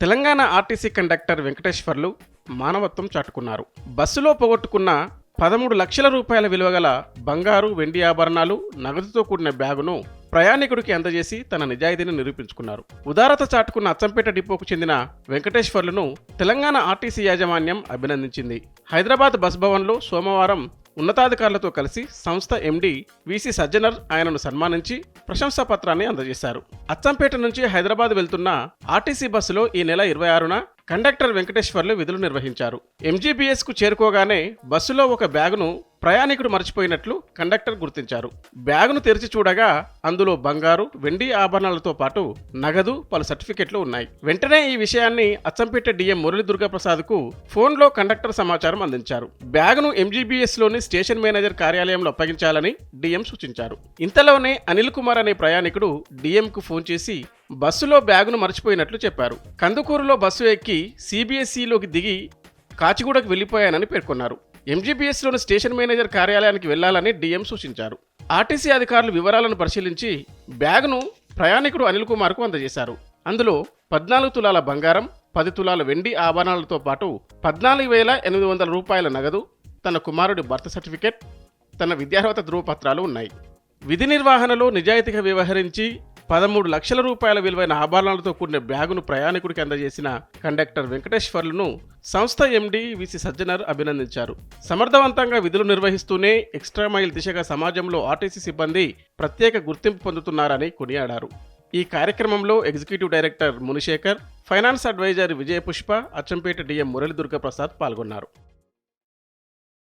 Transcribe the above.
Telangana RTC conductor Venkateswarlu మానవత్వం చాటుకున్నారు. బస్సులో పోగొట్టుకున్న పదమూడు లక్షల రూపాయల విలువగల బంగారు వెండి ఆభరణాలు నగదుతో కూడిన బ్యాగును ప్రయాణికుడికి అందజేసి తన నిజాయితీని నిరూపించుకున్నారు. ఉదారత చాటుకున్న అచ్చంపేట డిపోకు చెందిన వెంకటేశ్వర్లను తెలంగాణ ఆర్టీసీ యాజమాన్యం అభినందించింది. హైదరాబాద్ బస్ భవన్లో సోమవారం ఉన్నతాధికారులతో కలిసి సంస్థ ఎండి విసి సజ్జనర్ ఆయనను సన్మానించి ప్రశంసా పత్రాన్ని అందజేశారు. అచ్చంపేట నుంచి హైదరాబాద్ వెళ్తున్న ఆర్టీసీ బస్సులో ఈ నెల ఇరవై ఆరున కండక్టర్ వెంకటేశ్వర్లు విధులు నిర్వహించారు. ఎంజీబీఎస్కు చేరుకోగానే బస్సులో ఒక బ్యాగును ప్రయాణికుడు మర్చిపోయినట్లు కండక్టర్ గుర్తించారు. బ్యాగును తెరిచి చూడగా అందులో బంగారు వెండి ఆభరణాలతో పాటు నగదు పలు సర్టిఫికెట్లు ఉన్నాయి. వెంటనే ఈ విషయాన్ని అచ్చంపేట డిఎం మురళి దుర్గాప్రసాద్కు ఫోన్లో కండక్టర్ సమాచారం అందించారు. బ్యాగును ఎంజీబీఎస్లోని స్టేషన్ మేనేజర్ కార్యాలయంలో అప్పగించాలని డిఎం సూచించారు. ఇంతలోనే అనిల్ కుమార్ అనే ప్రయాణికుడు డిఎం కు ఫోన్ చేసి బస్సులో బ్యాగును మర్చిపోయినట్లు చెప్పారు. కందుకూరులో బస్సు ఎక్కి సిబిఎస్ఈలోకి దిగి కాచిగూడకు వెళ్ళిపోయానని పేర్కొన్నారు. ఎంజీబీఎస్లోని స్టేషన్ మేనేజర్ కార్యాలయానికి వెళ్ళాలని డిఎం సూచించారు. ఆర్టీసీ అధికారులు వివరాలను పరిశీలించి బ్యాగును ప్రయాణికుడు అనిల్ కుమార్కు అందజేశారు. అందులో పద్నాలుగు తులాల బంగారం పది తులాల వెండి ఆభరణాలతో పాటు పద్నాలుగు వేల ఎనిమిది వందల రూపాయల నగదు తన కుమారుడి బర్త్ సర్టిఫికెట్ తన విద్యార్హత ధృవపత్రాలు ఉన్నాయి. విధి నిర్వహణలో నిజాయితీగా వ్యవహరించి పదమూడు లక్షల రూపాయల విలువైన ఆభరణాలతో కూడిన బ్యాగును ప్రయాణికుడికి అందజేసిన కండక్టర్ వెంకటేశ్వర్లను సంస్థ ఎండి విసి సజ్జనర్ అభినందించారు. సమర్థవంతంగా విధులు నిర్వహిస్తూనే ఎక్స్ట్రా మైల్ దిశగా సమాజంలో ఆర్టీసీ సిబ్బంది ప్రత్యేక గుర్తింపు పొందుతున్నారని కొనియాడారు. ఈ కార్యక్రమంలో executive director Munishekar finance advisor Vijayapushpa Achampet DM Murali Durgaprasad పాల్గొన్నారు.